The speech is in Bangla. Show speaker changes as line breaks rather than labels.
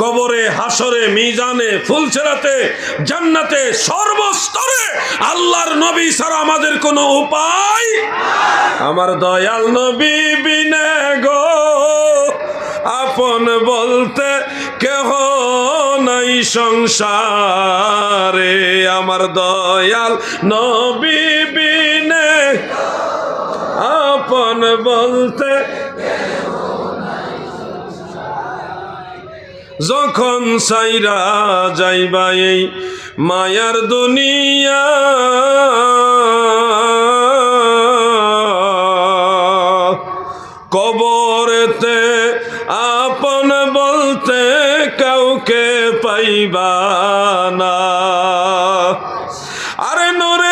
কবরে হাসরে মিজানে ফুল ফুলছেরাতে, জান্নাতে, সর্বস্তরে আল্লাহর নবী ছাড়া আমাদের কোনো উপায় আমার দয়াল নবী বিনে গো, আপন বলতে কেহ নাই সংসারে। আমার দয়াল নবী বিনে আপন বলতে যখন সাইরা যাইবা এই মায়ার দুনিয়া। কবরেতে আপন বলতে কাউকে পাইবা না। আরে নরে